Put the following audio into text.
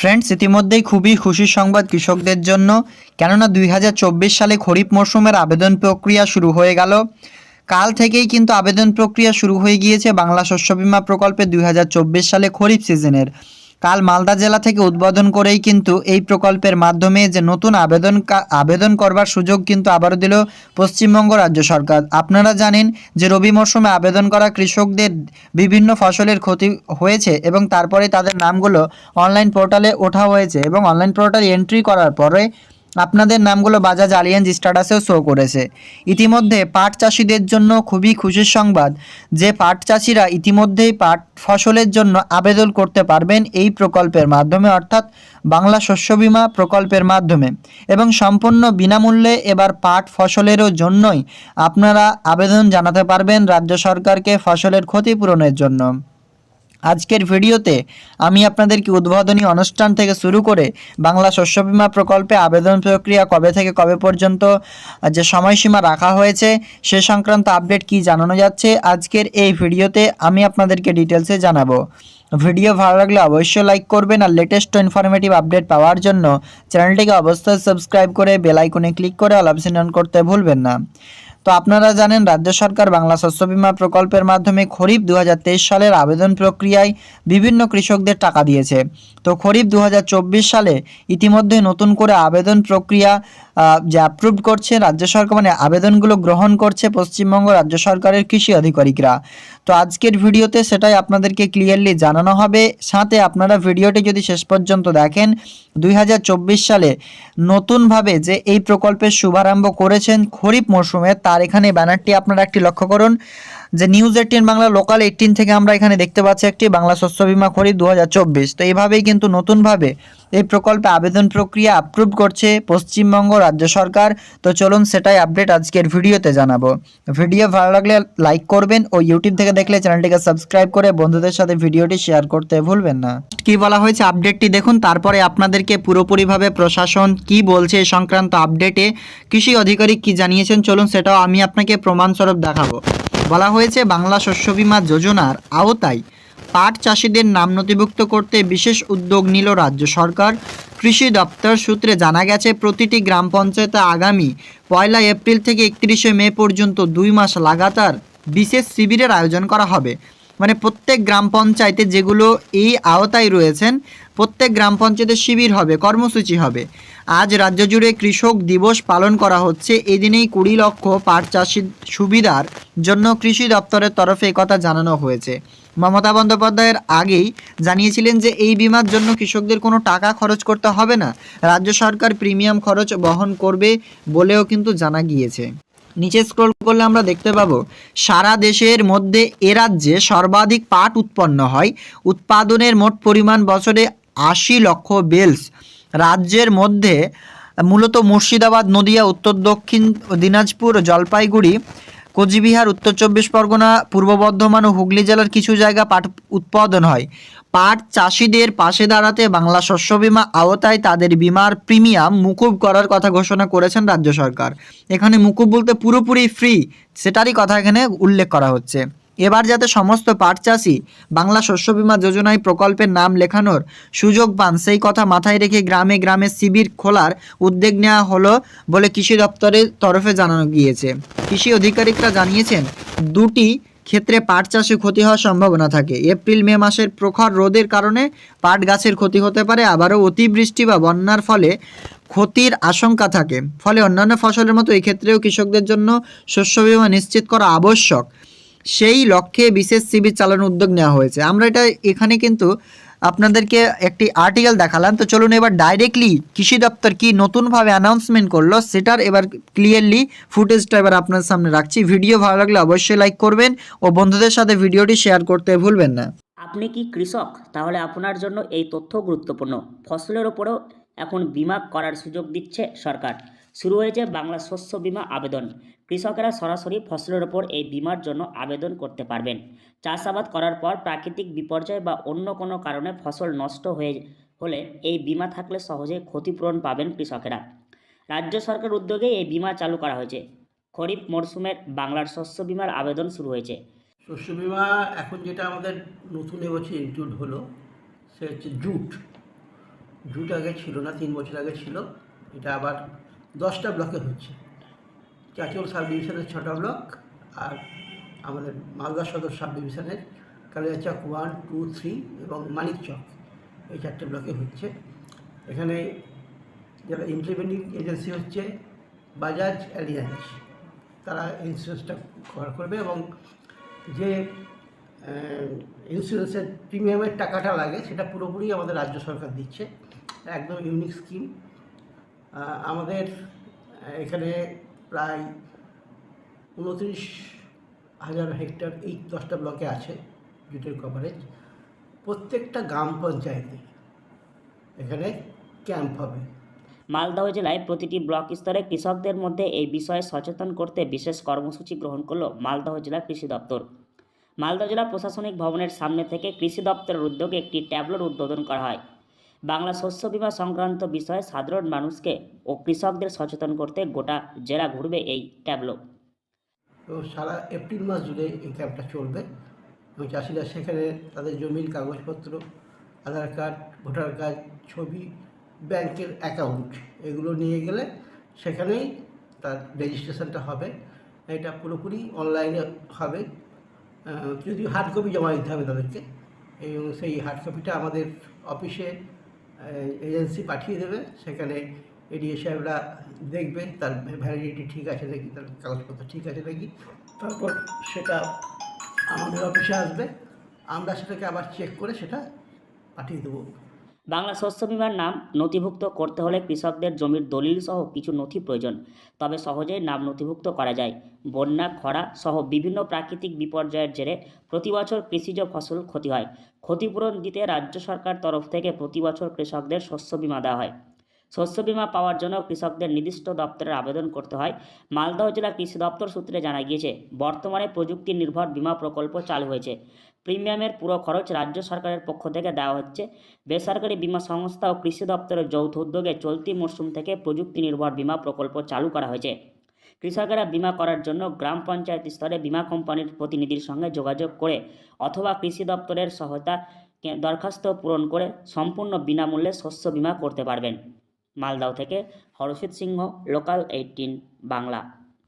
Friends ইতিমধ্যেই খুবই খুশির সংবাদ কৃষকদের জন্য, কেননা দুই হাজার চব্বিশ সালে খরিফ মরশুমের আবেদন প্রক্রিয়া শুরু হয়ে গেল। কাল থেকেই কিন্তু আবেদন প্রক্রিয়া শুরু হয়ে গিয়েছে বাংলা শস্য বিমা প্রকল্পে দুই হাজার চব্বিশ সালে খরিফ সিজনের। কাল মালদা জেলা থেকে উদ্বোধন করেই কিন্তু এই প্রকল্পের মাধ্যমে যে নতুন আবেদন আবেদন করবার সুযোগ কিন্তু আবারও দিল পশ্চিমবঙ্গ রাজ্য সরকার। আপনারা জানেন যে রবি মরশুমে আবেদন করা কৃষকদের বিভিন্ন ফসলের ক্ষতি হয়েছে এবং তারপরে তাদের নামগুলো অনলাইন পোর্টালে ওঠা হয়েছে এবং অনলাইন পোর্টালে এন্ট্রি করার পরে আপনাদের নামগুলো বাজাজ আলিয়ান্স স্ট্যাটাসেও শো করেছে। ইতিমধ্যে পাট চাষিদের জন্য খুবই খুশির সংবাদ যে পাট চাষিরা ইতিমধ্যেই পাট ফসলের জন্য আবেদন করতে পারবেন এই প্রকল্পের মাধ্যমে, অর্থাৎ বাংলা শস্য বীমা প্রকল্পের মাধ্যমে। এবং সম্পূর্ণ বিনামূল্যে এবার পাট ফসলেরও জন্যই আপনারা আবেদন জানাতে পারবেন রাজ্য সরকারকে ফসলের ক্ষতিপূরণের জন্য। আজকের ভিডিওতে আমি আপনাদেরকে উদ্বোধনী অনুষ্ঠান থেকে শুরু করে বাংলা শস্য বিমা প্রকল্পে আবেদন প্রক্রিয়া কবে থেকে কবে পর্যন্ত, যে সময়সীমা রাখা হয়েছে, সে সংক্রান্ত আপডেট কি জানানো যাচ্ছে, আজকের এই ভিডিওতে আমি আপনাদেরকে ডিটেলসে জানাব। ভিডিও ভালো লাগলে অবশ্যই লাইক করবেন আর লেটেস্ট ইনফরমেটিভ আপডেট পাওয়ার জন্য চ্যানেলটিকে অবশ্যই সাবস্ক্রাইব করে বেল আইকনে ক্লিক করে অল অপশন অন করতে ভুলবেন না। তো আপনারা জানেন, রাজ্য সরকার বাংলা শস্য বীমা প্রকল্পের মাধ্যমে খরিফ দু হাজার তেইশ সালের আবেদন প্রক্রিয়ায় বিভিন্ন কৃষকদের টাকা দিয়েছে। তো খরিফ দু হাজার চব্বিশ সালে ইতিমধ্যে নতুন করে আবেদন প্রক্রিয়া যে অ্যাপ্রুভ করছে রাজ্য সরকার মানে আবেদনগুলো গ্রহণ করছে পশ্চিমবঙ্গ রাজ্য সরকারের কৃষি আধিকারিকরা। তো আজকের ভিডিওতে সেটাই আপনাদেরকে ক্লিয়ারলি জানানো হবে। সাথে আপনারা ভিডিওটি যদি শেষ পর্যন্ত দেখেন, দুই হাজার চব্বিশ সালে নতুনভাবে যে এই প্রকল্পের শুভারম্ভ করেছেন খরিফ মরশুমে, তার এখানে ব্যানারটি আপনারা একটি লক্ষ্য করুন। যে news eighteen Bangla local eighteen থেকে আমরা এখানে দেখতে পাচ্ছি একটি বাংলা শস্য বীমা খরিফ দু তো এইভাবেই কিন্তু নতুনভাবে এই প্রকল্পে আবেদন প্রক্রিয়া আপ্রুভ করছে পশ্চিমবঙ্গ রাজ্য সরকার। তো চলুন সেটাই আপডেট আজকের ভিডিওতে জানাব। ভিডিও ভালো লাগলে লাইক করবেন ও ইউটিউব থেকে দেখলে চ্যানেলটিকে সাবস্ক্রাইব করে বন্ধুদের সাথে ভিডিওটি শেয়ার করতে ভুলবেন না। কি বলা হয়েছে আপডেটটি দেখুন, তারপরে আপনাদেরকে পুরোপুরিভাবে প্রশাসন কি বলছে এই সংক্রান্ত আপডেটে কৃষি অধিকারী কি জানিয়েছেন, চলুন সেটাও আমি আপনাকে প্রমাণস্বরূপ দেখাবো। বলা হয়েছে, বাংলা শস্য বীমা যোজনার আওতায় পাট চাষিদের নাম নথিভুক্ত করতে বিশেষ উদ্যোগ নিল রাজ্য সরকার। কৃষি দপ্তর সূত্রে জানা গেছে, প্রতিটি গ্রাম পঞ্চায়েতে আগামী পয়লা এপ্রিল থেকে একত্রিশে মে পর্যন্ত দুই মাস লাগাতার বিশেষ শিবিরের আয়োজন করা হবে। মানে প্রত্যেক গ্রাম পঞ্চায়েতে যেগুলো এই আওতায় রয়েছেন, প্রত্যেক গ্রাম পঞ্চায়েতে শিবির হবে, কর্মসূচি হবে। আজ রাজ্য জুড়ে কৃষক দিবস পালন করা হচ্ছে। এদিনেই কুড়ি লক্ষ পাট চাষির সুবিধার জন্য কৃষি দপ্তরের তরফে একথা জানানো হয়েছে। মমতা বন্দ্যোপাধ্যায়ের আগেই জানিয়েছিলেন যে, এই বিমার জন্য কৃষকদের কোনো টাকা খরচ করতে হবে না। রাজ্য সরকার প্রিমিয়াম খরচ বহন করবে বলেও কিন্তু জানা গিয়েছে। নিচে স্ক্রল করলে আমরা দেখতে পাবো, সারা দেশের মধ্যে এ রাজ্যে সর্বাধিক পাট উৎপন্ন হয়। উৎপাদনের মোট পরিমাণ বছরে আশি লক্ষ বেলস। রাজ্যের মধ্যে মূলত মুর্শিদাবাদ, নদিয়া, উত্তর দক্ষিণ, দিনাজপুর, জলপাইগুড়ি, কোচবিহার, উত্তর চব্বিশ পরগনা, পূর্ব বর্ধমান ও হুগলি জেলার কিছু জায়গা পাট উৎপাদন হয়। পাট চাষিদের পাশে দাঁড়াতে বাংলা শস্য বিমা আওতায় তাদের বিমার প্রিমিয়াম মুকুব করার কথা ঘোষণা করেছেন রাজ্য সরকার। এখানে মুকুব বলতে পুরোপুরি ফ্রি সেটারই কথা এখানে উল্লেখ করা হচ্ছে। এবার যাতে সমস্ত পাট চাষি বাংলা শস্য বীমা যোজনায় প্রকল্পের নাম লেখানোর সুযোগ পান, সেই কথা মাথায় রেখে গ্রামে গ্রামে শিবির খোলার উদ্যোগ নেওয়া হলো বলে কৃষি দপ্তরের তরফে জানানো গিয়েছে। কৃষি আধিকারিকরা জানিয়েছেন, দুটি ক্ষেত্রে পাট চাষে ক্ষতি হওয়ার সম্ভাবনা থাকে। এপ্রিল, মে মাসের প্রখর রোদের কারণে পাট গাছের ক্ষতি হতে পারে, আবারও অতিবৃষ্টি বা বন্যার ফলে ক্ষতির আশঙ্কা থাকে। ফলে অন্যান্য ফসলের মতো এই ক্ষেত্রেও কৃষকদের জন্য শস্য বীমা নিশ্চিত করা আবশ্যক। সেই লক্ষ্যে বিশেষ শিবির চালানোর উদ্যোগ নেওয়া হয়েছে। আমরা এটা এখানে কিন্তু আপনাদেরকে একটি আর্টিকেল দেখালাম। তো চলুন এবার ডাইরেক্টলি কৃষি দপ্তর কি নতুনভাবে অ্যানাউন্সমেন্ট করল সেটার এবার ক্লিয়ারলি ফুটেজটা এবার আপনার সামনে রাখছি। ভিডিও ভালো লাগলে অবশ্যই লাইক করবেন ও বন্ধুদের সাথে ভিডিওটি শেয়ার করতে ভুলবেন না। আপনি কি কৃষক? তাহলে আপনার জন্য এই তথ্য গুরুত্বপূর্ণ। ফসলের ওপরেও এখন বিমা করার সুযোগ দিচ্ছে সরকার। শুরু হয়েছে বাংলা শস্য বিমা আবেদন। কৃষকেরা সরাসরি ফসলের ওপর এই বিমার জন্য আবেদন করতে পারবেন। চাষাবাদ করার পর প্রাকৃতিক বিপর্যয় বা অন্য কোনো কারণে ফসল নষ্ট হয়ে হলে এই বিমা থাকলে সহজে ক্ষতিপূরণ পাবেন কৃষকেরা। রাজ্য সরকার উদ্যোগে এই বিমা চালু করা হয়েছে। খরিফ মরশুমের বাংলার শস্য বিমার আবেদন শুরু হয়েছে। শস্য বিমা এখন যেটা আমাদের নতুন এবছর ইনক্লুড হলো, সে হচ্ছে জুট। জুট আগে ছিল না, তিন বছর আগে ছিল। এটা আবার দশটা ব্লকে হচ্ছে। চাঁচল সাব ডিভিশনের ছটা ব্লক আর আমাদের মালদা সদর সাব ডিভিশনের কালিয়াচক ওয়ান, টু, থ্রি এবং মানিকচক এই চারটে ব্লকে হচ্ছে। এখানে যারা ইমপ্লিমেন্টিং এজেন্সি হচ্ছে বাজাজ অ্যালিয়ান্স তারা ইন্স্যুরেন্সটা কভার করবে এবং যে ইন্স্যুরেন্সের প্রিমিয়ামের টাকাটা লাগে, সেটা পুরোপুরি আমাদের রাজ্য সরকার দিচ্ছে। একদম ইউনিক স্কিম আমাদের এখানে প্রায় উনত্রিশ হাজার হেক্টর এই দশটা ব্লকে আছে জুটের কভারেজ প্রত্যেকটা গ্রাম পঞ্চায়েতে এখানে ক্যাম্প হবে। মালদহ জেলায় প্রতিটি ব্লক স্তরে কৃষকদের মধ্যে এই বিষয়ে সচেতন করতে বিশেষ কর্মসূচি গ্রহণ করল মালদহ জেলা কৃষি দপ্তর। মালদহ জেলা প্রশাসনিক ভবনের সামনে থেকে কৃষি দপ্তরের উদ্যোগে একটি ট্যাবলোর উদ্বোধন করা হয়। বাংলা শস্য বীমা সংক্রান্ত বিষয়ে সাধারণ মানুষকে ও কৃষকদের সচেতন করতে গোটা জেলা ঘুরবে এই ট্যাবলো। সারা এপ্রিল মাস জুড়ে এই ক্যাম্পটা চলবে। এবং চাষিরা সেখানে তাদের জমির কাগজপত্র, আধার কার্ড, ভোটার কার্ড, ছবি, ব্যাংকের অ্যাকাউন্ট এগুলো নিয়ে গেলে সেখানেই তার রেজিস্ট্রেশনটা হবে। এটা পুরোপুরি অনলাইনে হবে। যদি হার্ড কপি জমা দিতে হবে তাদেরকে, এবং সেই হার্ড কপিটা আমাদের অফিসে এজেন্সি পাঠিয়ে দেবে, সেখানে এডিএ সাহেবরা দেখবে তার ভ্যালিডিটি ঠিক আছে নাকি, তার কাগজপত্র ঠিক আছে নাকি। তারপর সেটা আমাদের অফিসে আসবে, আমরা সেটাকে আবার চেক করে সেটা পাঠিয়ে দেবো। বাংলা শস্য বিমার নাম নথিভুক্ত করতে হলে কৃষকদের জমির দলিল সহ কিছু নথি প্রয়োজন। তবে সহজেই নাম নথিভুক্ত করা যায়। বন্যা, খরা সহ বিভিন্ন প্রাকৃতিক বিপর্যয়ের জেরে প্রতি বছর কৃষিজ ফসল ক্ষতি হয়। ক্ষতিপূরণ দিতে রাজ্য সরকার তরফ থেকে প্রতি বছর কৃষকদের শস্য বিমা দেওয়া হয়। শস্য বিমা পাওয়ার জন্য কৃষকদের নির্দিষ্ট দপ্তরের আবেদন করতে হয়। মালদহ জেলা কৃষি দপ্তর সূত্রে জানা গিয়েছে, বর্তমানে প্রযুক্তি নির্ভর বিমা প্রকল্প চালু হয়েছে। প্রিমিয়ামের পুরো খরচ রাজ্য সরকারের পক্ষ থেকে দেওয়া হচ্ছে। বেসরকারি বীমা সংস্থা ও কৃষি দপ্তরের যৌথ উদ্যোগে চলতি মরশুম থেকে প্রযুক্তি নির্ভর বিমা প্রকল্প চালু করা হয়েছে। কৃষকেরা বিমা করার জন্য গ্রাম পঞ্চায়েত স্তরে বীমা কোম্পানির প্রতিনিধির সঙ্গে যোগাযোগ করে অথবা কৃষি দপ্তরের সহায়তা দরখাস্ত পূরণ করে সম্পূর্ণ বিনামূল্যে শস্য বিমা করতে পারবেন। মালদাও থেকে হরষিত সিংহ লোকাল এইটিন বাংলা।